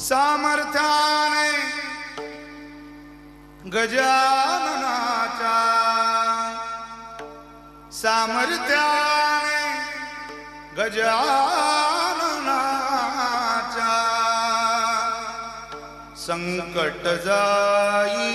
सामर्थ्याने गजाननाच्या सामर्थ्याने गजाननाच्या संकट जाई